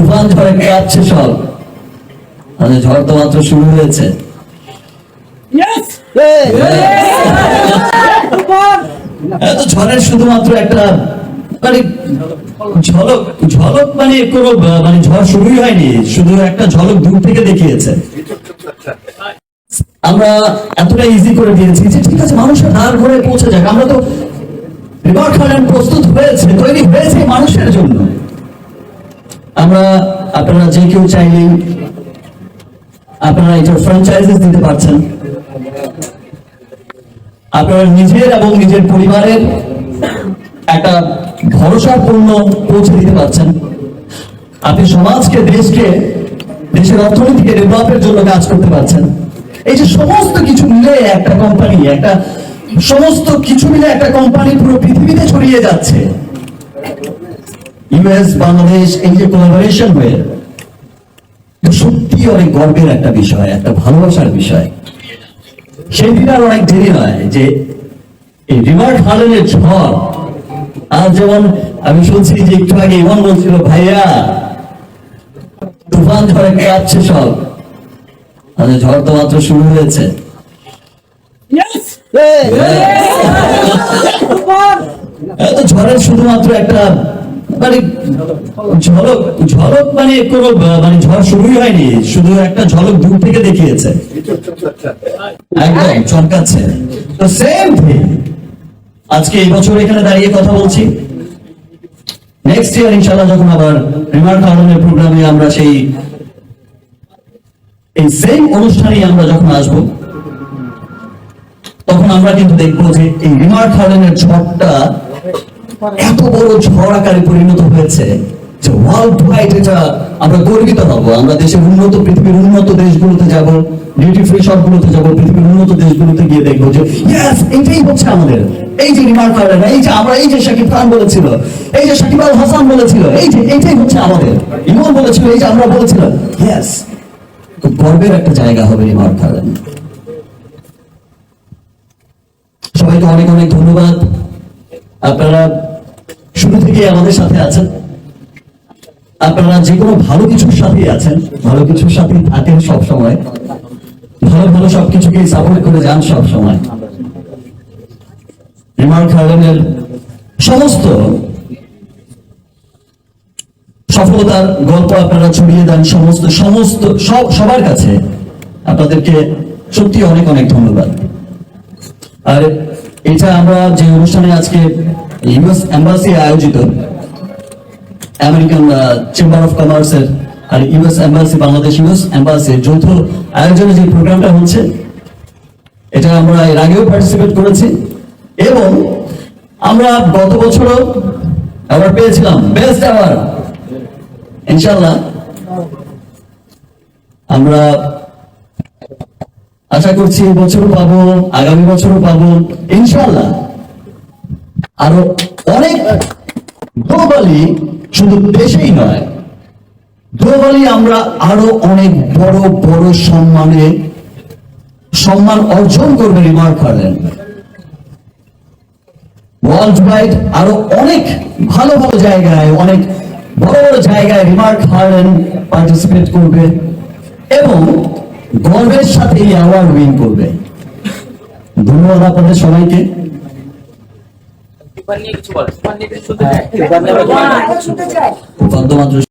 তুফান ঝড়ে কাঁপছে সব। মানে ঝড় তো মাত্র শুরু হয়েছে। এত ঝড়ের শুধুমাত্র একটা মানে ঝলক ঝলক মানে কোনো মানে ঝড় শুরুই হয়নি শুধু একটা ঝলক দূর থেকে দেখিয়েছে। আমরা এতটা ইজি করে দিয়েছি যে ঠিক আছে মানুষের দ্বার ঘরে পৌঁছে যাক। আমরা তো রিভার খালেন প্রস্তুত হয়েছে তৈরি হয়েছে মানুষের জন্য। আমরা আপনারা যে কেউ চাইলেই আপনারা এটার ফ্র্যাঞ্চাইজিস দিতে পারছেন। আপনারা নিজের এবং নিজের পরিবারের একটা ভরসাপূর্ণ পৌঁছে দিতে পারছেন। আপনি সমাজকে, দেশকে, দেশের অর্থনীতিকে, ডেভেলপের জন্য কাজ করতে পারছেন। এই যে সমস্ত কিছু মিলে একটা কোম্পানি একটা সমস্ত কিছু মিলে একটা কোম্পানি পুরো পৃথিবীতে ছড়িয়ে যাচ্ছে। ইউএস বাংলাদেশ এই যে কোলাবোরেশন হয়ে সত্যি অনেক গর্বের একটা বিষয় একটা ভালোবাসার বিষয়। সেই দিন আর অনেক দেরি নয় যে এই রিভার হালেনের ঝড় আর যেমন আমি শুনছি যে একটু আগে ইমন বলছিল ভাইয়া তুফান ঝড়ে কাঁপছে সব মানে ঝড় তো মাত্র শুরু হয়েছে। এত ঝড়ের শুধুমাত্র একটা মানে ঝলক ঝলক মানে মানে ঝড় শুরুই হয়নি, শুধু একটা ঝলক দূর থেকে দেখিয়েছে। একদম, চমকাচ্ছে। তো সেম থিং আজকে এই বছর এখানে দাঁড়িয়ে কথা বলছি। নেক্সট ইয়ার ইনশাআল্লাহ যখন আবার রিমার্ক প্রোগ্রামে আমরা সেই, এই সেম অনুষ্ঠানে আমরা যখন আসব, তখন আমরা কিন্তু দেখব যে এই রিমার্ক আলমের ঝড়টা এত বড় ঝড় আকারে পরিণত হয়েছে যে ওয়ার্ল্ড ওয়াইড এটা আমরা গর্বিত হব। আমরা দেশের উন্নত, পৃথিবীর উন্নত দেশগুলোতে যাব ডিউটি ফ্রি যাব, পৃথিবীর উন্নত দেশগুলোতে গিয়ে দেখব যে হচ্ছে আমাদের। এই যে রিমার্ক এই যে আমরা, এই যে শাকিব খান বলেছিল, এই যে শাকিব আল হাসান বলেছিল, এই যে হচ্ছে আমাদের। ইমন বলেছিল, এই যে আমরা বলেছিলাম গর্বের একটা জায়গা হবে রিমার্ক সবাইকে অনেক অনেক ধন্যবাদ। আপনারা শুরু থেকে আমাদের সাথে আছেন। আপনারা যে কোনো ভালো কিছুর সাথেই আছেন, ভালো কিছুর সাথেই থাকেন সব সময় ভালো ভালো সবকিছুকে সাপোর্ট করে যান সব সময় রিমার্ক হার্লেনের সমস্ত সফলতার গল্প আপনারা ছড়িয়ে দেন, সমস্ত সমস্ত, সব, সবার কাছে আপনাদেরকে সত্যি অনেক অনেক ধন্যবাদ। আর এটা আমরা যে অনুষ্ঠানে আজকে ইউএস এম্বাসি আয়োজিত আমেরিকান চেম্বার অফ কমার্সের আর ইউএস এম্বাসি বাংলাদেশ ইউএস এম্বাসির যৌথ আয়োজনে যে প্রোগ্রামটা হচ্ছে, এটা আমরা এর আগেও পার্টিসিপেট করেছি এবং আমরা গত বছরও অ্যাওয়ার্ড পেয়েছিলাম বেস্ট অ্যাওয়ার্ড ইনশাল্লাহ আমরা আশা করছি এই বছরও পাবো, আগামী বছরও পাবো ইনশাল্লাহ আরও অনেক গ্লোবালি শুধু দেশেই নয়। গ্লোবালি আমরা আরও অনেক বড় বড় সম্মানে সম্মান অর্জন করবে রিমার্ক হারলেন। ওয়ার্ল্ড ওয়াইড আরও অনেক ভালো ভালো জায়গায়, অনেক বড় বড় জায়গায় রিমার্ক হারলেন, পার্টিসিপেট করবে এবং গর্বের সাথে এই অ্যাওয়ার্ড উইন করবে। ধন্যবাদ আপনাদের সবাইকে। নিয়ে কিছু বল এবার নিয়ে শুনতে চাই।